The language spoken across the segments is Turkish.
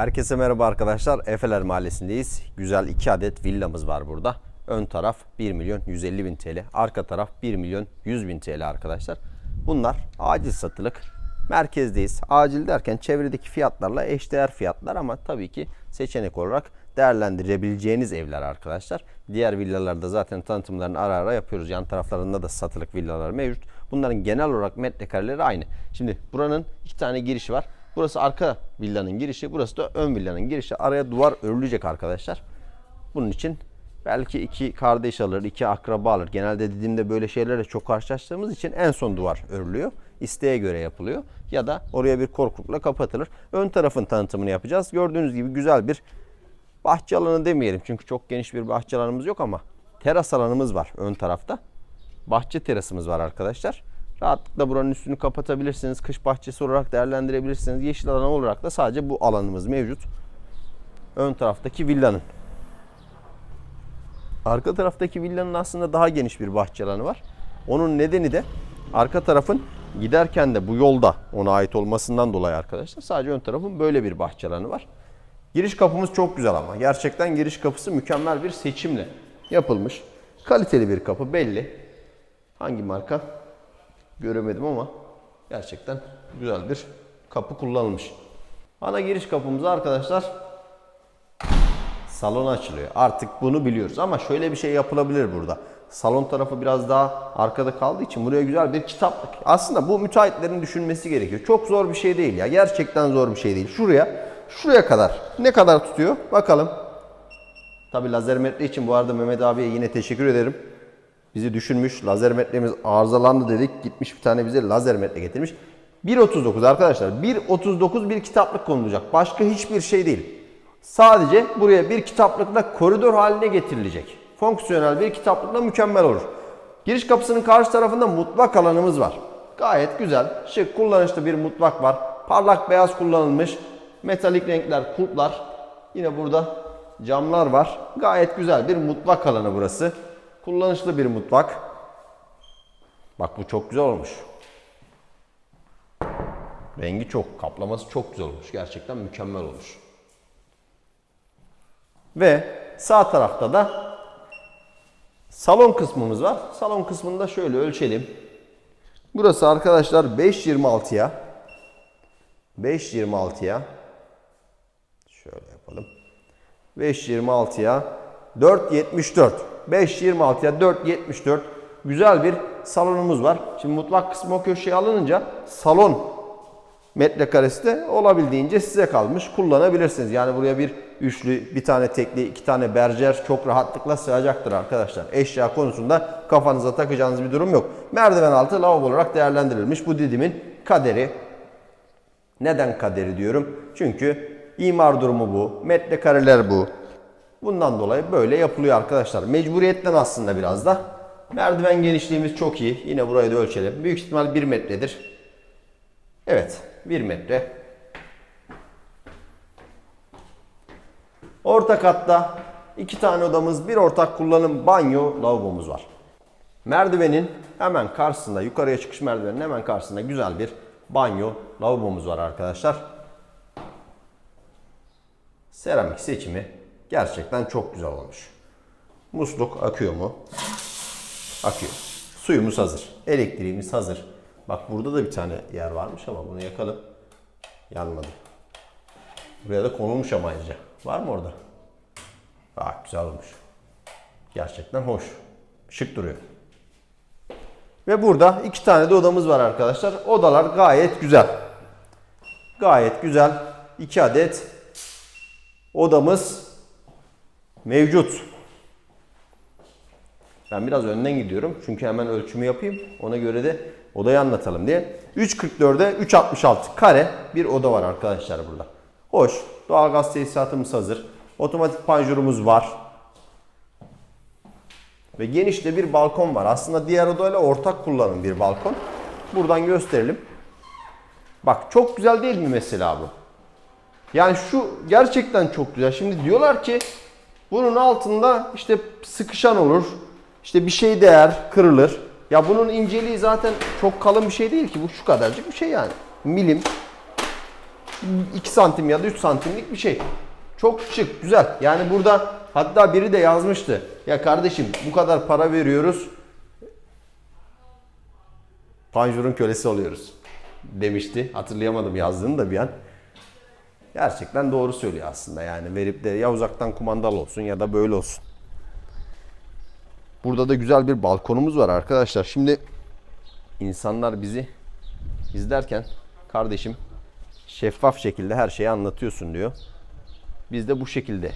Herkese merhaba arkadaşlar. Efeler Mahallesi'ndeyiz. Güzel 2 adet villamız var burada. Ön taraf 1 milyon 150 bin TL. Arka taraf 1 milyon 100 bin TL arkadaşlar. Bunlar acil satılık. Merkezdeyiz. Acil derken çevredeki fiyatlarla eşdeğer fiyatlar ama tabii ki seçenek olarak değerlendirebileceğiniz evler arkadaşlar. Diğer villalarda zaten tanıtımlarını ara ara yapıyoruz. Yan taraflarında da satılık villalar mevcut. Bunların genel olarak metrekareleri aynı. Şimdi buranın iki tane girişi var. Burası arka villanın girişi, burası da ön villanın girişi. Araya duvar örülecek arkadaşlar. Bunun için belki iki kardeş alır, iki akraba alır. Genelde dediğimde böyle şeylerle çok karşılaştığımız için en son duvar örülüyor. İsteğe göre yapılıyor. Ya da oraya bir korkulukla kapatılır. Ön tarafın tanıtımını yapacağız. Gördüğünüz gibi güzel bir bahçe alanı demeyelim. Çünkü çok geniş bir bahçe alanımız yok ama teras alanımız var ön tarafta. Bahçe terasımız var arkadaşlar. Rahatlıkla buranın üstünü kapatabilirsiniz. Kış bahçesi olarak değerlendirebilirsiniz. Yeşil alan olarak da sadece bu alanımız mevcut. Ön taraftaki villanın. Arka taraftaki villanın aslında daha geniş bir bahçe alanı var. Onun nedeni de arka tarafın giderken de bu yolda ona ait olmasından dolayı arkadaşlar sadece ön tarafın böyle bir bahçe alanı var. Giriş kapımız çok güzel ama gerçekten giriş kapısı mükemmel bir seçimle yapılmış. Kaliteli bir kapı belli. Hangi marka? Göremedim ama gerçekten güzel bir kapı kullanılmış. Ana giriş kapımıza arkadaşlar salon açılıyor. Artık bunu biliyoruz ama şöyle bir şey yapılabilir burada. Salon tarafı biraz daha arkada kaldığı için buraya güzel bir kitaplık. Aslında bu müteahhitlerin düşünmesi gerekiyor. Çok zor bir şey değil ya. Gerçekten zor bir şey değil. Şuraya, şuraya kadar ne kadar tutuyor? Bakalım. Tabi lazer metre için bu arada Mehmet abiye yine teşekkür ederim. Bizi düşünmüş. Lazer metremiz arızalandı dedik. Gitmiş bir tane bize lazer metre getirmiş. 1.39 arkadaşlar. 1.39 bir kitaplık konulacak. Başka hiçbir şey değil. Sadece buraya bir kitaplıkla koridor haline getirilecek. Fonksiyonel bir kitaplıkla mükemmel olur. Giriş kapısının karşı tarafında mutfak alanımız var. Gayet güzel, şık, kullanışlı bir mutfak var. Parlak beyaz kullanılmış. Metalik renkler, kulplar. Yine burada camlar var. Gayet güzel bir mutfak alanı burası. Kullanışlı bir mutfak. Bak bu çok güzel olmuş. Rengi çok, kaplaması çok güzel olmuş. Gerçekten mükemmel olmuş. Ve sağ tarafta da salon kısmımız var. Salon kısmında şöyle ölçelim. Burası arkadaşlar 5.26'ya 5.26'ya şöyle yapalım. 5.26'ya 4.74 5.26'ya 4.74 güzel bir salonumuz var. Şimdi mutfak kısmı o köşeye alınınca salon metrekaresi de olabildiğince size kalmış. Kullanabilirsiniz. Yani buraya bir üçlü, bir tane tekli, iki tane berjer çok rahatlıkla sığacaktır arkadaşlar. Eşya konusunda kafanıza takacağınız bir durum yok. Merdiven altı lavabo olarak değerlendirilmiş. Bu didimin kaderi. Neden kaderi diyorum? Çünkü imar durumu bu, metrekareler bu. Bundan dolayı böyle yapılıyor arkadaşlar. Mecburiyetten aslında biraz da. Merdiven genişliğimiz çok iyi. Yine burayı da ölçelim. Büyük ihtimal 1 metredir. Evet, 1 metre. Orta katta iki tane odamız, bir ortak kullanım banyo, lavabomuz var. Merdivenin hemen karşısında, yukarıya çıkış merdivenin hemen karşısında güzel bir banyo, lavabomuz var arkadaşlar. Seramik seçimi gerçekten çok güzel olmuş. Musluk akıyor mu? Akıyor. Suyumuz hazır. Elektriğimiz hazır. Bak burada da bir tane yer varmış ama bunu yakalım. Yanmadı. Buraya da konulmuş ama ayrıca. Var mı orada? Bak güzel olmuş. Gerçekten hoş. Şık duruyor. Ve burada iki tane de odamız var arkadaşlar. Odalar gayet güzel. Gayet güzel. İki adet odamız mevcut. Ben biraz önden gidiyorum. Çünkü hemen ölçümü yapayım. Ona göre de odayı anlatalım diye. 3.44'e 3.66 kare bir oda var arkadaşlar burada. Hoş. Doğalgaz tesisatımız hazır. Otomatik panjurumuz var. Ve geniş de bir balkon var. Aslında diğer odayla ortak kullanım bir balkon. Buradan gösterelim. Bak çok güzel değil mi mesela bu? Yani şu gerçekten çok güzel. Şimdi diyorlar ki bunun altında işte sıkışan olur. İşte bir şey değer, kırılır. Ya bunun inceliği zaten çok kalın bir şey değil ki. Bu şu kadarcık bir şey yani. Milim. 2 santim ya da 3 santimlik bir şey. Çok şık, güzel. Yani burada hatta biri de yazmıştı. Ya kardeşim bu kadar para veriyoruz. Panjur'un kölesi oluyoruz demişti. Hatırlayamadım yazdığını da bir an. Gerçekten doğru söylüyor aslında yani verip de ya uzaktan kumandalı olsun ya da böyle olsun. Burada da güzel bir balkonumuz var arkadaşlar. Şimdi insanlar bizi izlerken kardeşim şeffaf şekilde her şeyi anlatıyorsun diyor. Biz de bu şekilde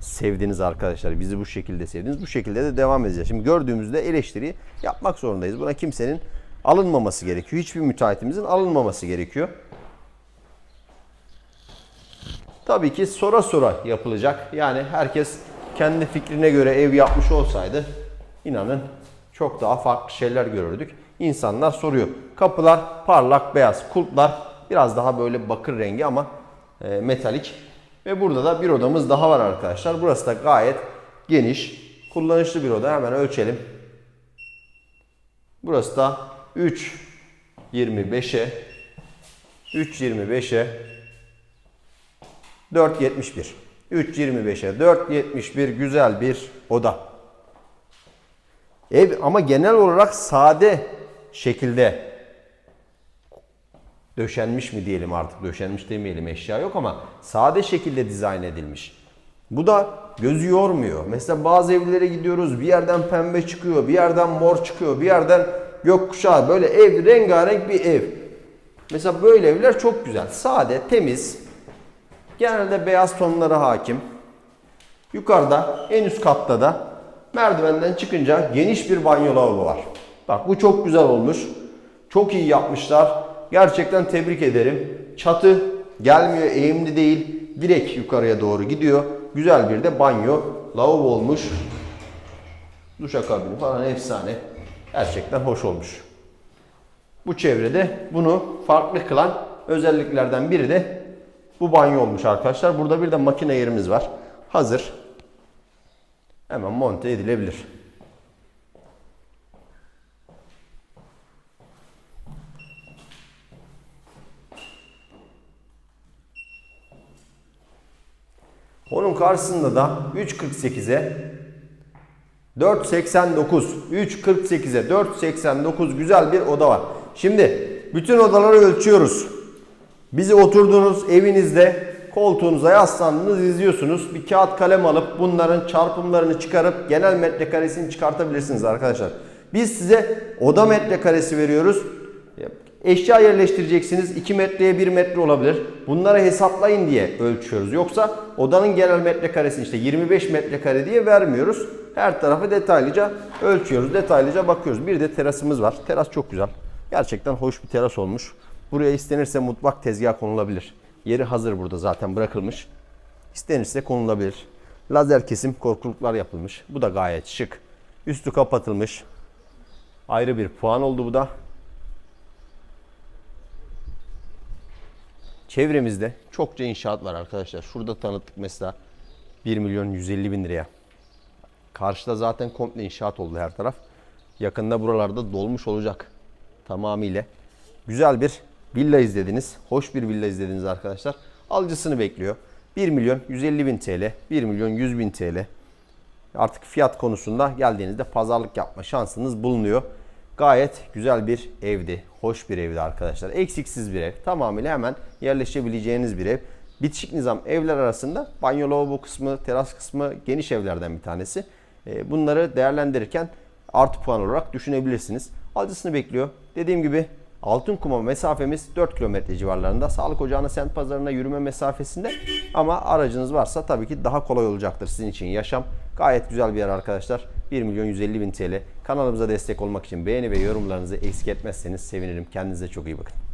sevdiniz arkadaşlar. Bizi bu şekilde sevdiniz. Bu şekilde de devam edeceğiz. Şimdi gördüğümüzde eleştiriyi yapmak zorundayız. Buna kimsenin alınmaması gerekiyor. Hiçbir müteahhitimizin alınmaması gerekiyor. Tabii ki sonra sonra yapılacak. Yani herkes kendi fikrine göre ev yapmış olsaydı inanın çok daha farklı şeyler görürdük. İnsanlar soruyor. Kapılar parlak beyaz, kulplar biraz daha böyle bakır rengi ama e, metalik. Ve burada da bir odamız daha var arkadaşlar. Burası da gayet geniş, kullanışlı bir oda. Hemen ölçelim. Burası da 3.25'e 3.25'e 4.71. 3.25'e 4.71 güzel bir oda. Ev ama genel olarak sade şekilde döşenmiş mi diyelim artık döşenmiş demeyelim eşya yok ama sade şekilde dizayn edilmiş. Bu da gözü yormuyor. Mesela bazı evlere gidiyoruz bir yerden pembe çıkıyor, bir yerden mor çıkıyor, bir yerden gökkuşağı böyle ev rengarenk bir ev. Mesela böyle evler çok güzel. Sade, temiz. Genelde beyaz tonlara hakim. Yukarıda en üst katta da merdivenden çıkınca geniş bir banyo lavabo var. Bak bu çok güzel olmuş. Çok iyi yapmışlar. Gerçekten tebrik ederim. Çatı gelmiyor, eğimli değil. Direkt yukarıya doğru gidiyor. Güzel bir de banyo lavabo olmuş. Duşakabini falan efsane. Gerçekten hoş olmuş. Bu çevrede bunu farklı kılan özelliklerden biri de bu banyo olmuş arkadaşlar. Burada bir de makine yerimiz var. Hazır. Hemen monte edilebilir. Onun karşısında da 3.48'e 4.89 3.48'e 4.89 güzel bir oda var. Şimdi bütün odaları ölçüyoruz. Bizi oturduğunuz evinizde koltuğunuza yaslandınız izliyorsunuz. Bir kağıt kalem alıp bunların çarpımlarını çıkarıp genel metrekaresini çıkartabilirsiniz arkadaşlar. Biz size oda metrekaresi veriyoruz. Eşya yerleştireceksiniz. 2 metreye 1 metre olabilir. Bunları hesaplayın diye ölçüyoruz. Yoksa odanın genel metrekaresini işte 25 metrekare diye vermiyoruz. Her tarafı detaylıca ölçüyoruz. Detaylıca bakıyoruz. Bir de terasımız var. Teras çok güzel. Gerçekten hoş bir teras olmuş. Buraya istenirse mutfak tezgahı konulabilir. Yeri hazır burada zaten bırakılmış. İstenirse konulabilir. Lazer kesim korkuluklar yapılmış. Bu da gayet şık. Üstü kapatılmış. Ayrı bir puan oldu bu da. Çevremizde çokça inşaat var arkadaşlar. Şurada tanıttık mesela 1 milyon 150 bin liraya. Karşıda zaten komple inşaat oldu her taraf. Yakında buralarda dolmuş olacak tamamıyla. Güzel bir villa izlediniz. Hoş bir villa izlediniz arkadaşlar. Alıcısını bekliyor. 1 milyon 150 bin TL, 1 milyon 100 bin TL. Artık fiyat konusunda geldiğinizde pazarlık yapma şansınız bulunuyor. Gayet güzel bir evdi. Hoş bir evdi arkadaşlar. Eksiksiz bir ev. Tamamıyla hemen yerleşebileceğiniz bir ev. Bitişik nizam evler arasında banyo lavabo kısmı, teras kısmı geniş evlerden bir tanesi. Ee, Bunları değerlendirirken artı puan olarak düşünebilirsiniz. Alıcısını bekliyor. Dediğim gibi Altın Kuma mesafemiz 4 kilometre civarlarında. Sağlık ocağına semt pazarına yürüme mesafesinde. Ama aracınız varsa tabii ki daha kolay olacaktır sizin için yaşam. Gayet güzel bir yer arkadaşlar. 1 milyon 150 bin TL. Kanalımıza destek olmak için beğeni ve yorumlarınızı eksik etmezseniz sevinirim. Kendinize çok iyi bakın.